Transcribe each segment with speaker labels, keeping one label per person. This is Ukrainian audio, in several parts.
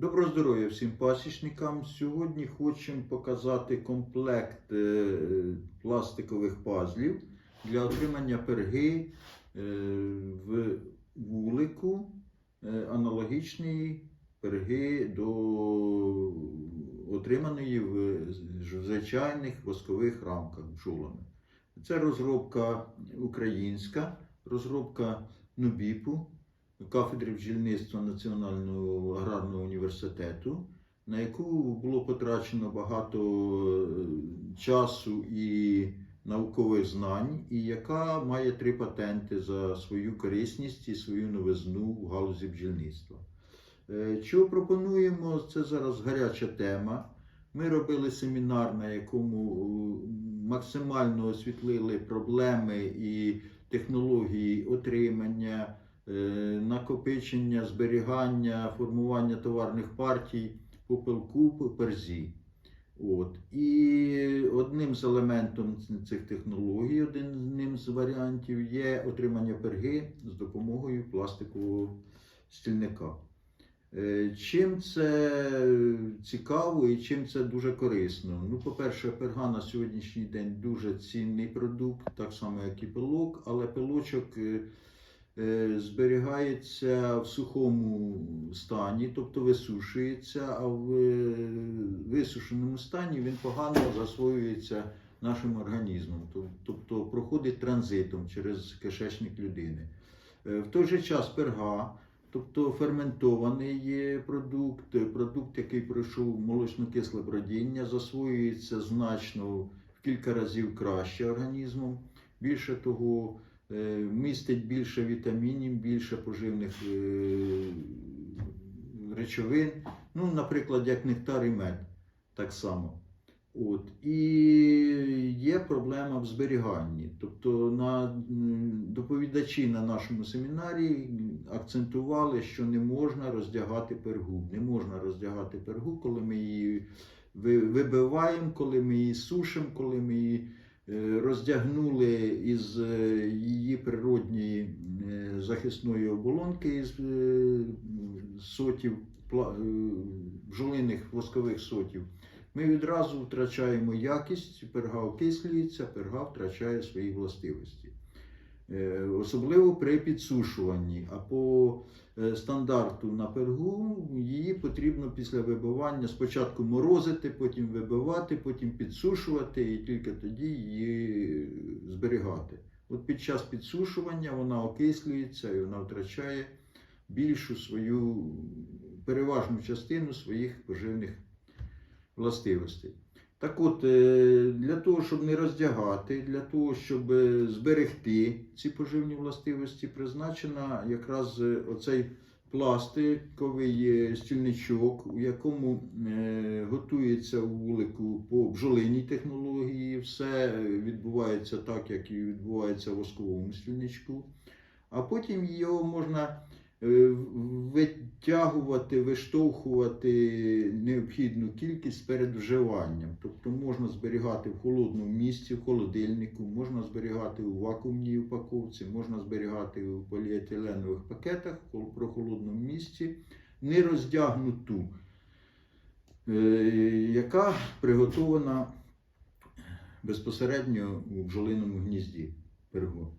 Speaker 1: Доброго здоров'я всім пасічникам. Сьогодні хочемо показати комплект е, пластикових пазлів для отримання перги е, в вулику, е, аналогічної перги до отриманої в звичайних воскових рамках бджолами. Це розробка українська, розробка Нубіпу кафедри бджільництва Національного аграрного університету, на яку було потрачено багато е, часу і наукових знань, і яка має три патенти за свою корисність і свою новизну в галузі бджільництва. Е, Що пропонуємо? Це зараз гаряча тема. Ми робили семінар, на якому е, максимально освітлили проблеми і технології отримання, накопичення, зберігання, формування товарних партій по пилку, по перзі. От. І одним з елементом цих технологій, одним з варіантів є отримання перги з допомогою пластикового стільника. Е, Чим це цікаво і чим це дуже корисно? Ну, по-перше, перга на сьогоднішній день дуже цінний продукт, так само як і пилок, але пилочок е, е, зберігається в сухому стані, тобто висушується, а в е, висушеному стані він погано засвоюється нашим організмом, тобто проходить транзитом через кишечник людини. Е, В той же час перга. Тобто ферментований продукт, е, продукт, який пройшов молочно-кисле бродіння, засвоюється значно в кілька разів краще організмом. Більше того, е, містить більше вітамінів, більше поживних е, речовин. Ну, наприклад, як нектар і мед, так само. От. І є проблема в зберіганні. Тобто на доповідачі на нашому семінарі акцентували, що не можна роздягати пергу. Не можна роздягати пергу, коли ми її вибиваємо, коли ми її сушимо, коли ми її е, роздягнули із е, її природньої е, захисної оболонки із е, сотів е, воскових сотів. Ми відразу втрачаємо якість, перга окислюється, перга втрачає свої властивості. Е, Особливо при підсушуванні. А по е, стандарту на пергу її потрібно після вибивання спочатку морозити, потім вибивати, потім підсушувати і тільки тоді її зберігати. От під час підсушування вона окислюється і вона втрачає більшу свою переважну частину своїх поживних властивостей. Так от, е, для того, щоб не роздягати, для того, щоб е, зберегти ці поживні властивості, призначена якраз е, оцей пластиковий стільничок, у якому готується у вулику по бджолиній технології. Все відбувається так, як і відбувається в восковому стільничку. А потім його можна витягувати, виштовхувати необхідну кількість перед вживанням. Тобто можна зберігати в холодному місці, в холодильнику, можна зберігати у вакуумній упаковці, можна зберігати у поліетиленових пакетах в хол- прохолодному місці, не роздягнуту, е, яка приготована безпосередньо у бджолиному гнізді пергу.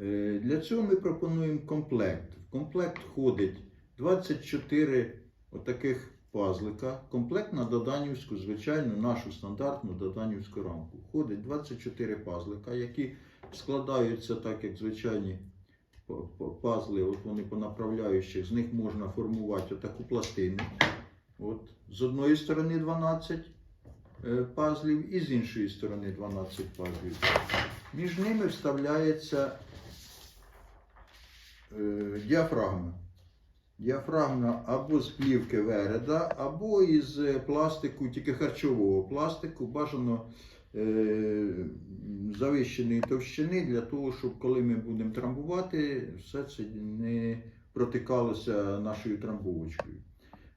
Speaker 1: Е, Для цього ми пропонуємо комплект. В комплект входить 24 отаких пазлика. Комплект на доданівську, звичайну, нашу стандартну доданівську рамку. Входить 24 пазлика, які складаються так, як звичайні пазли. От вони по направляючих. З них можна формувати отаку пластину. От. З одної сторони 12 е, пазлів і з іншої сторони 12 пазлів. Між ними вставляється діафрагма. Діафрагма або з плівки вереда, або із е, пластику, тільки харчового пластику, бажано е, завищеної товщини для того, щоб коли ми будемо трамбувати, все це не протикалося нашою трамбовочкою.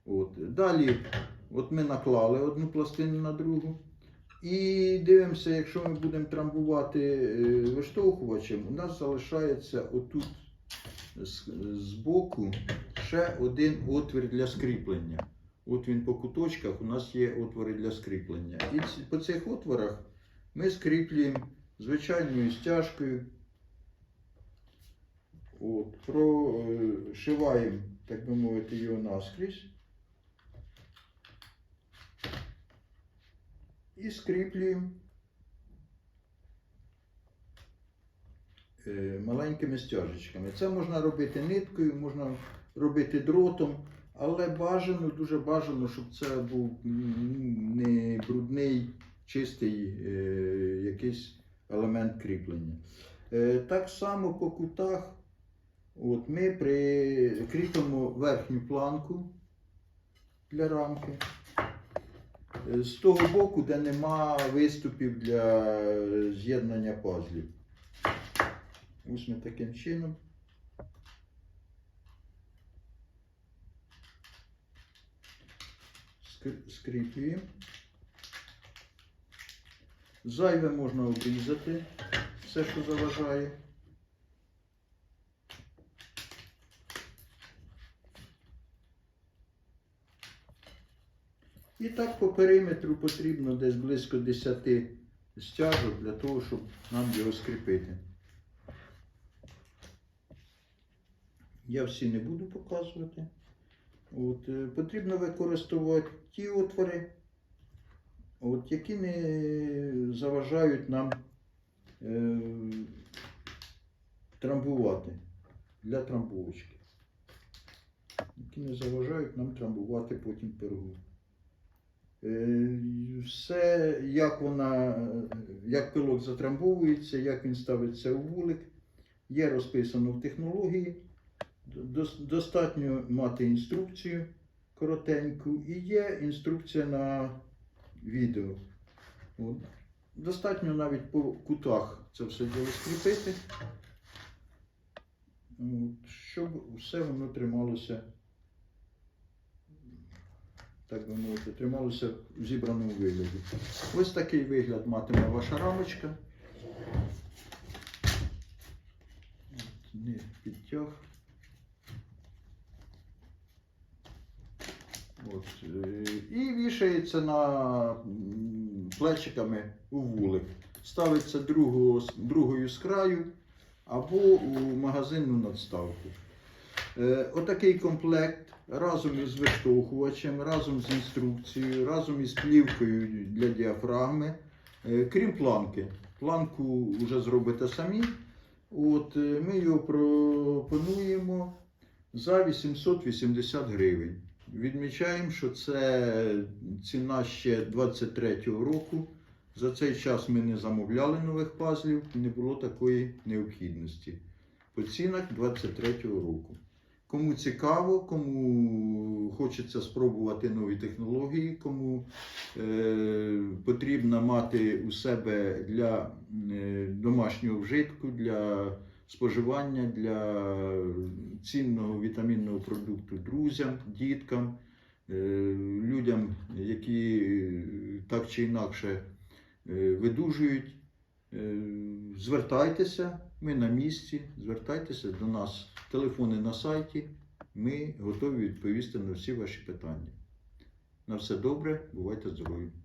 Speaker 1: От. Далі, от ми наклали одну пластину на другу. І дивимося, якщо ми будемо трамбувати е, виштовхувачем, у нас залишається отут з, боку ще один отвір для скріплення. От він по куточках, у нас є отвори для скріплення. І по цих отворах ми скріплюємо звичайною стяжкою. От, прошиваємо, так би мовити, його наскрізь. І скріплюємо маленькими стяжечками. Це можна робити ниткою, можна робити дротом, але бажано, дуже бажано, щоб це був не брудний, чистий е, якийсь елемент кріплення. Е, так само по кутах от, ми прикріпимо верхню планку для рамки. Е, З того боку, де нема виступів для е, з'єднання пазлів. Ось ми таким чином. Скріплюємо. Зайве можна обрізати, все, що заважає. І так по периметру потрібно десь близько 10 стяжок для того, щоб нам його скріпити. Я всі не буду показувати. От, е, потрібно використовувати ті отвори, от, які не заважають нам е, трамбувати для трамбовочки. Які не заважають нам трамбувати потім пергу. Е, Все, як вона, як пилок затрамбовується, як він ставиться у вулик, є розписано в технології. Дос- Достатньо мати інструкцію коротеньку і є інструкція на відео. От. Достатньо навіть по кутах це все діло скріпити, От, щоб все воно трималося, так би мовити, трималося в зібраному вигляді. Ось такий вигляд матиме ваша рамочка. От, Не підтяг. От, е, і вішається на плечиками у вулик. Ставиться другого, другою з краю або у магазинну надставку. Е, Отакий комплект разом із виштовхувачем, разом з інструкцією, разом із плівкою для діафрагми, Е, крім планки. Планку вже зробите самі. От, ми його пропонуємо за 880 гривень. Відмічаємо, що це ціна ще 23-го року. За цей час ми не замовляли нових пазлів, не було такої необхідності. По цінах 23-го року. Кому цікаво, кому хочеться спробувати нові технології, кому е, потрібно мати у себе для е, домашнього вжитку, для споживання, для цінного вітамінного продукту друзям, діткам, е, людям, які так чи інакше е, видужують. Е, Звертайтеся, ми на місці, звертайтеся до нас. Телефони на сайті. Ми готові відповісти на всі ваші питання. На все добре, бувайте здорові!